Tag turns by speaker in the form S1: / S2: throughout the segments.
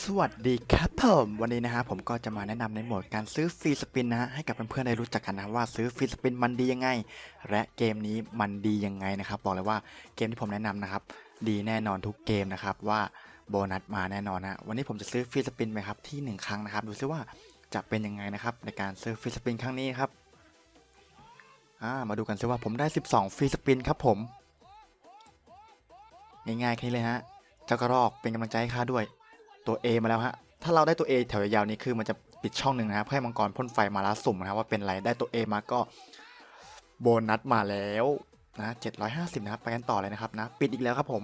S1: สวัสดีครับผมวันนี้นะฮะผมก็จะมาแนะนำในโหมดการซื้อฟรีสปินนะฮะให้กับเพื่อนๆได้รู้จักกันนะว่าซื้อฟรีสปินมันดียังไง และเกมนี้มันดียังไงนะครับบอกเลยว่าเกมที่ผมแนะนำนะครับดีแน่นอนทุกเกมนะครับว่าโบนัสมาแน่นอนนะวันนี้ผมจะซื้อฟรีสปินไปครับที่หนึ่งครั้งนะครับดูซิว่าจะเป็นยังไงนะครับในการซื้อฟรีสปินครั้งนี้ครับามาดูกันซิว่าผมได้ 12ฟรีสปินครับผมง่ายๆแค่นี้เลยฮะเจ้ากระรอกเป็นกำลังใจให้ข้าด้วย ตัว A มาแล้วฮะ ถ้าเราได้ตัว A แถวยาวๆนี้คือมันจะปิดช่องหนึ่งนะครับเพื่อให้มังกรพ่นไฟมาแล้วสุ่มนะครับว่าเป็นไรได้ตัว A มาก็โบนัสมาแล้วนะ750 นะครับ ไปกันต่อเลยนะครับนะ ปิดอีกแล้วครับผม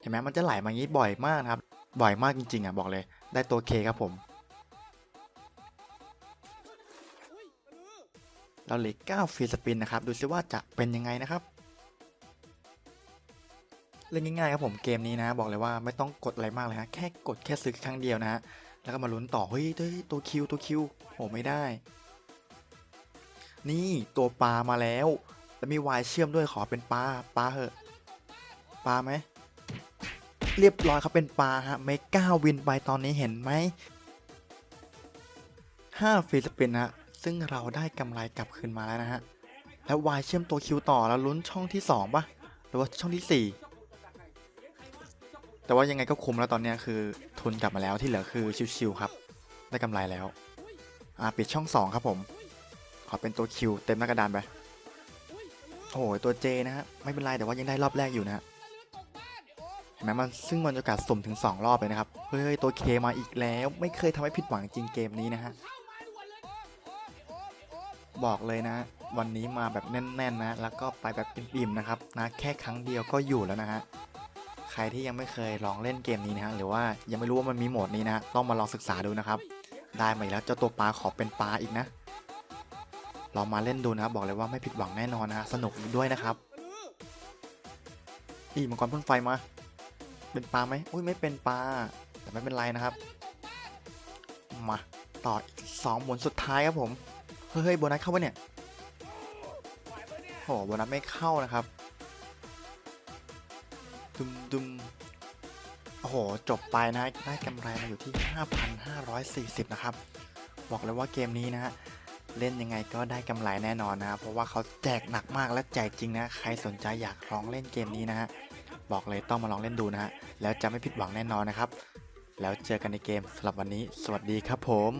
S1: เห็นไหมมันจะไหลมางี้บ่อยมากนะครับ บ่อยมากจริงๆอะบอกเลย ได้ตัว K ครับผม เราเหลือ9ฟรีสปินนะครับ ดูซิว่าจะเป็นยังไงนะครับ เล่นง่ายๆครับผมเกมนี้นะบอกเลยว่าไม่ต้องกดอะไรมากเลยฮะแค่กดแค่ซื้อครั้งเดียวนะฮะแล้วก็มาลุ้นต่อเฮ้ยเฮ้ยตัวคิวตัวคิวโหไม่ได้ นี่ตัวปลามาแล้วแล้วมีวายเชื่อมด้วยขอเป็นปลาปลาเหอะปลาไหมเรียบร้อยครับเป็นปลาฮะเมก้าวินไปตอนนี้เห็นไหมห้าฟรีสปินฮะซึ่งเราได้กำไรกลับคืนมาแล้วนะฮะแล้ววายเชื่อมตัวคิวต่อแล้วลุ้นช่องที่สองปะหรือว่าช่องที่สี่ แต่ว่ายังไงก็คุ้มแล้วตอนนี้คือทุนกลับมาแล้วที่เหลือคือชิวๆครับ ได้กำไรแล้วอ่าปิดช่อง 2 ครับผม ขอเป็นตัวคิวเต็มหน้ากระดานไปโอ้โหตัวเจนะฮะไม่เป็นไรแต่ว่ายังได้รอบแรกอยู่นะฮะเห็นไหมมันซึ่งมันมีโอกาสสุ่มถึง 2 รอบเลยนะครับ เฮ้ยตัวเคมาอีกแล้ว ไม่เคยทำให้ผิดหวังจริงเกมนี้นะฮะบอกเลยนะ วันนี้มาแบบแน่นๆนะ แล้วก็ไปแบบอิ่มๆนะครับนะแค่ครั้งเดียวก็อยู่แล้วนะฮะ ใครที่ยังไม่เคยลองเล่นเกมนี้นะฮะหรือว่ายังไม่รู้ว่ามันมีโหมดนี้นะต้องมาลองศึกษาดูนะครับ ได้มาอีกแล้วเจ้าตัวปลาขอเป็นปลาอีกนะลองมาเล่นดูนะครับบอกเลยว่าไม่ผิดหวังแน่นอนนะฮะสนุกด้วยนะครับอีมังกรพ่นไฟมา เป็นปลาไหมอุ้ยไม่เป็นปลาแต่ไม่เป็นไรนะครับ มาต่ออีกสองหมุนสุดท้ายครับผมเฮ้ยโบนัสเข้าปะเนี่ยโอ้โหโบนัสไม่เข้านะครับ ดุมดุมโอ้โห จบไปนะได้กำไรมาอยู่ที่ 5,540 นะครับ บอกเลยว่าเกมนี้นะฮะเล่นยังไงก็ได้กำไรแน่นอนนะเพราะว่าเขาแจกหนักมากและแจกจริงนะ ใครสนใจอยากลองเล่นเกมนี้นะฮะ บอกเลยต้องมาลองเล่นดูนะฮะ แล้วจะไม่ผิดหวังแน่นอนนะครับ แล้วเจอกันในเกมสำหรับวันนี้ สวัสดีครับผม